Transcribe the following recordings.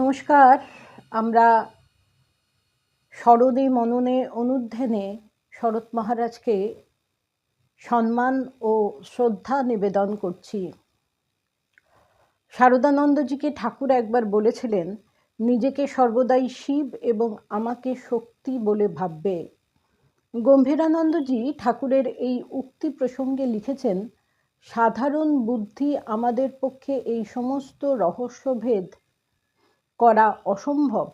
নমস্কার, আমরা স্মরণে মননে অনুধ্যানে শরৎ মহারাজকে সম্মান ও শ্রদ্ধা নিবেদন করছি। শারদানন্দজিকে ঠাকুর একবার বলেছিলেন, নিজেকে সর্বদাই শিব এবং আমাকে শক্তি বলে ভাববে। গম্ভীরানন্দজি ঠাকুরের এই উক্তি প্রসঙ্গে লিখেছেন, সাধারণ বুদ্ধি আমাদের পক্ষে এই সমস্ত রহস্যভেদ করা অসম্ভব।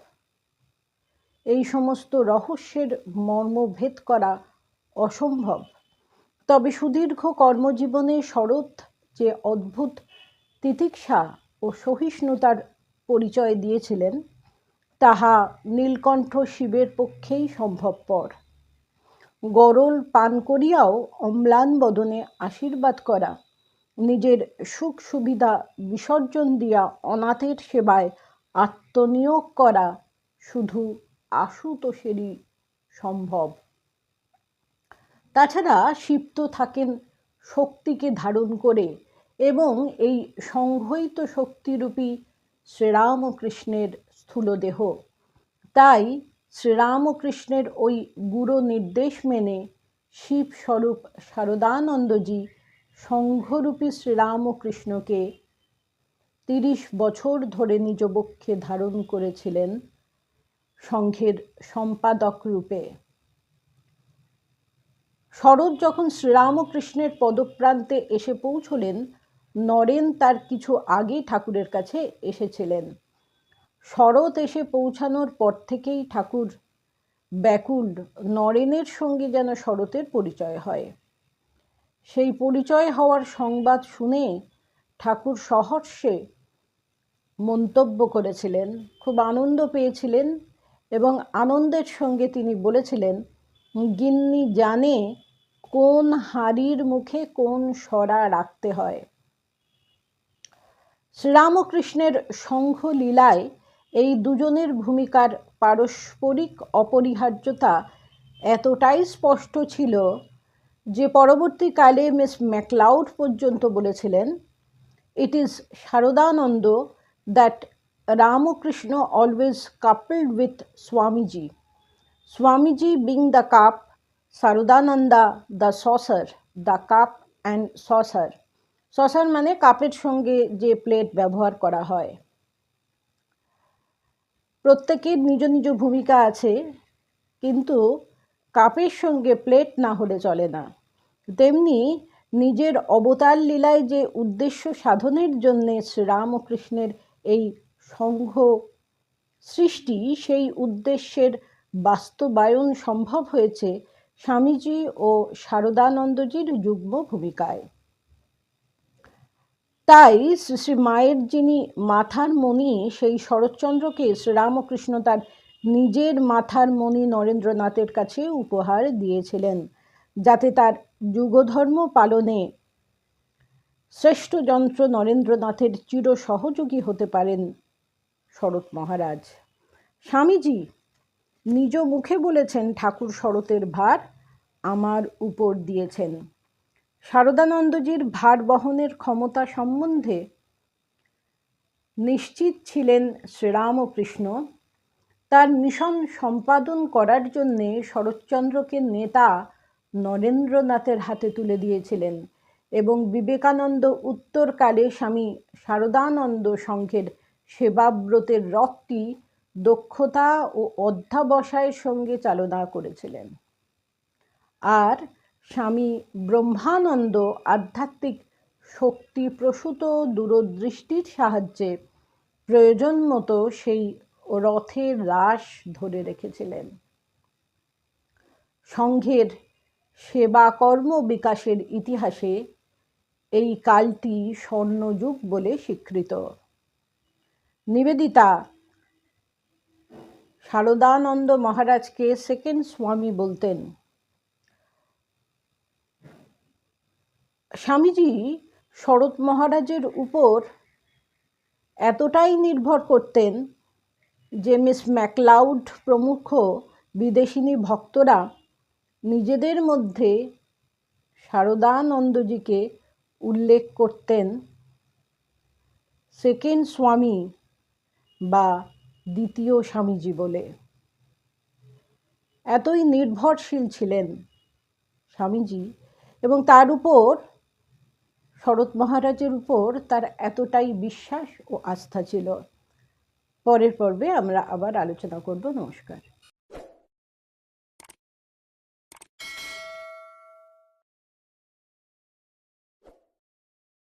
এই সমস্ত রহস্যের মর্মভেদ করা অসম্ভব। তবে সুদীর্ঘ কর্মজীবনে শরৎ যে অদ্ভুত তিতিক্ষা ও সহিষ্ণুতার পরিচয় দিয়েছিলেন, তাহা নীলকণ্ঠ শিবের পক্ষেই সম্ভবপর। গরল পান করিয়াও অম্লান বদনে আশীর্বাদ করা, নিজের সুখ সুবিধা বিসর্জন দিয়া অনাথের সেবায় আত্মনিয়োগ করা শুধু আশুতোষেরই সম্ভব। তাছাড়া শিব তো থাকেন শক্তিকে ধারণ করে এবং এই সংহয়িত শক্তিরূপী শ্রীরামকৃষ্ণের স্থূলদেহ। তাই শ্রীরামকৃষ্ণের ওই গুরু নির্দেশ মেনে শিবস্বরূপ শারদানন্দজি সংঘরূপী শ্রীরামকৃষ্ণকে তিরিশ বছর ধরে নিজ বক্ষে ধারণ করেছিলেন সংঘের সম্পাদক রূপে। শরৎ যখন শ্রীরামকৃষ্ণের পদপ্রান্তে এসে পৌঁছলেন, নরেন তার কিছু আগে ঠাকুরের কাছে এসেছিলেন। শরৎ এসে পৌঁছানোর পর থেকেই ঠাকুর ব্যাকুল নরেনের সঙ্গে যেন শরতের পরিচয় হয়। সেই পরিচয় হওয়ার সংবাদ শুনে ঠাকুর সহর্ষে মন্তব্য করেছিলেন, খুব আনন্দ পেয়েছিলেন এবং আনন্দের সঙ্গে তিনি বলেছিলেন, গিন্নি জানে কোন হাড়ির মুখে কোন সরা রাখতে হয়। শ্রীরামকৃষ্ণের লীলায় এই দুজনের ভূমিকার পারস্পরিক অপরিহার্যতা এতটাই স্পষ্ট ছিল যে পরবর্তীকালে মিস ম্যাকলাউড পর্যন্ত বলেছিলেন, it is Saradananda that Ramakrishna always coupled with Swamiji Swamiji being the cup Saradananda the saucer the cup and saucer saucer মানে কাপের সঙ্গে যে প্লেট ব্যবহার করা হয়। প্রত্যেকের নিজ নিজ ভূমিকা আছে, কিন্তু কাপের সঙ্গে প্লেট না হলে চলে না। তেমনি নিজের অবতার লীলায় যে উদ্দেশ্য সাধনের জন্যে শ্রীরামকৃষ্ণের এই সংঘ সৃষ্টি সেই উদ্দেশ্যের বাস্তবায়ন সম্ভব হয়েছে স্বামীজি ও শারদানন্দজির যুগ্ম ভূমিকায়। তাই শ্রী শ্রী মায়ের যিনি মাথার মণি, সেই শরৎচন্দ্রকে শ্রীরামকৃষ্ণ তার নিজের মাথার মণি নরেন্দ্রনাথের কাছে উপহার দিয়েছিলেন, যাতে তার যুগধর্ম পালনে শ্রেষ্ঠ যন্ত্র নরেন্দ্রনাথের চির সহযোগী হতে পারেন শরৎ মহারাজ। স্বামীজি নিজ মুখে বলেছেন, ঠাকুর শরতের ভার আমার উপর দিয়েছেন। শারদানন্দজির ভার বহনের ক্ষমতা সম্বন্ধে নিশ্চিত ছিলেন শ্রীরামকৃষ্ণ। তার মিশন সম্পাদন করার জন্যে শরৎচন্দ্রকে নেতা নরেন্দ্রনাথের হাতে তুলে দিয়েছিলেন। এবং বিবেকানন্দ উত্তরকালে স্বামী শারদানন্দ সংঘের সেবাব্রতের রথটি দক্ষতা ও অধ্যাবসায়ের সঙ্গে চালনা করেছিলেন। আর স্বামী ব্রহ্মানন্দ আধ্যাত্মিক শক্তি প্রসূত দূরদৃষ্টির সাহায্যে প্রয়োজন মতো সেই রথের রাস ধরে রেখেছিলেন। সংঘের সেবা কর্ম বিকাশের ইতিহাসে এই কালটি স্বর্ণযুগ বলে স্বীকৃত। নিবেদিতা, শারদানন্দ মহারাজকে সেকেন্ড স্বামী বলতেন। স্বামীজি শরৎ মহারাজের উপর এতটাই নির্ভর করতেন যে মিস ম্যাকলাউড প্রমুখ বিদেশিনী ভক্তরা নিজেদের মধ্যে শারদানন্দজিকে উল্লেখ করতেন সেকেন্ড স্বামী বা দ্বিতীয় স্বামীজি বলে। এতই নির্ভরশীল ছিলেন স্বামীজি এবং তার উপর, শরৎ মহারাজের উপর তার এতটাই বিশ্বাস ও আস্থা ছিল। পরের পর্বে আমরা আবার আলোচনা করব। নমস্কার।